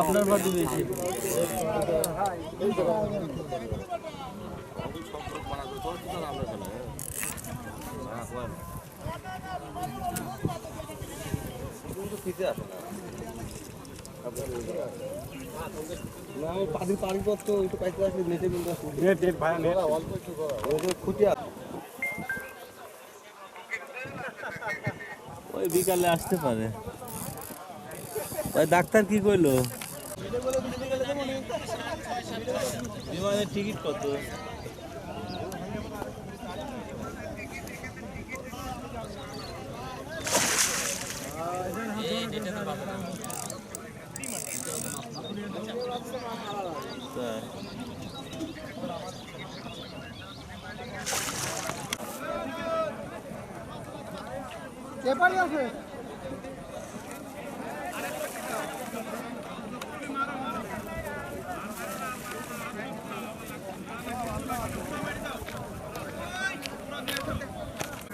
আপনার বাড়ি বেশি একটু পাইতে আসলে নেটে কিন্তু খুঁটি আছে ওই বিকালে আসতে পারে। ডাক্তার কি কইলো? বিমানের টিকিট কত?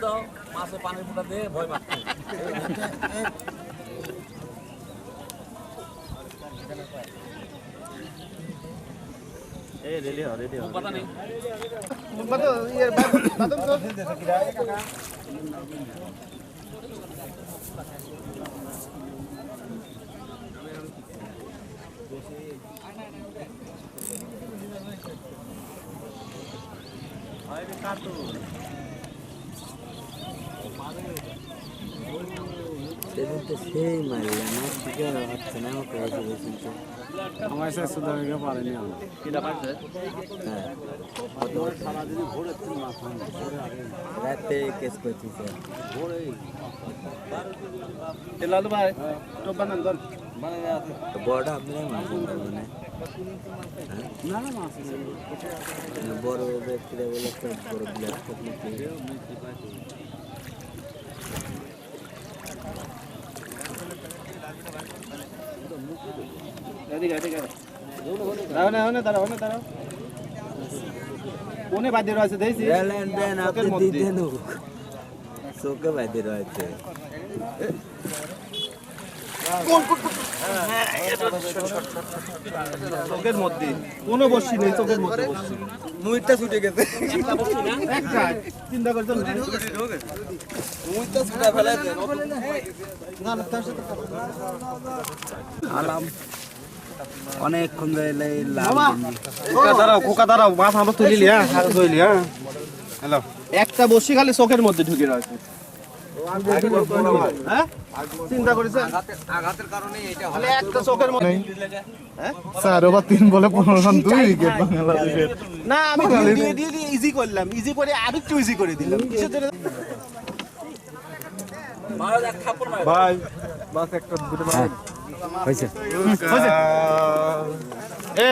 তাই। মাছে পানির ফুটা দিয়ে ভয় পাচ্ছে। এই রেডি তো সেই মারলাম আমার ঠিক হচ্ছে না আমাকে এসে বলছেন তো আমার সাথে সুদারিকে পারেনি আমি কিটা পাচ্ছে হ্যাঁ রাতে কেস করছি স্যার লালু ভাই তো বানান দন তো বড়টা আপনারাই মারছেন তার মানে না না মাছ মানে বড় ব্যক্তিরা বলে একটা বড় ব্ল্যাক এদিকে এদিকে দাঁড়াও না ওনে দাঁড়াও ওনে দাঁড়াও। কোনে বাদ্য রয়েছে দেখছি দেন দেন আপনি চোখের মধ্যে। দিতেন চোখে বাইতে রয়েছে। চোখের মধ্যে। কোনো বসছি নেই চোখের মধ্যে বসছি মুইটা ছুটে গেছে। চিন্তা করছ না। মুইটা ছুটে ফেলাইছে সাথে আলাম। অনেকক্ষণ ধরে এই খোকা দাঁড়াও খোকা দাঁড়াও মাছ আমরা তুলিলি হ্যাঁ? হাতে হ্যাঁ? হ্যালো। একটা বসি খালি চোখের মধ্যে ঢুকে রয়েছে। হ্যাঁ। চিন্তা করেছে আঘাতের কারণে এটা খালি একটা চোখের মধ্যে চার ওভার তিন বলে পনেরো রান দুই উইকেট বাংলাদেশের। না আমি দিয়ে দিয়ে দিয়ে দিয়ে ইজি করলাম। ইজি করে আর ইজি করে দিলাম। কিসের জন্য? মহারাজ এক থাপ্পড় মারে। ভাই বাস একটা দুটো হয়েছে হয়েছে?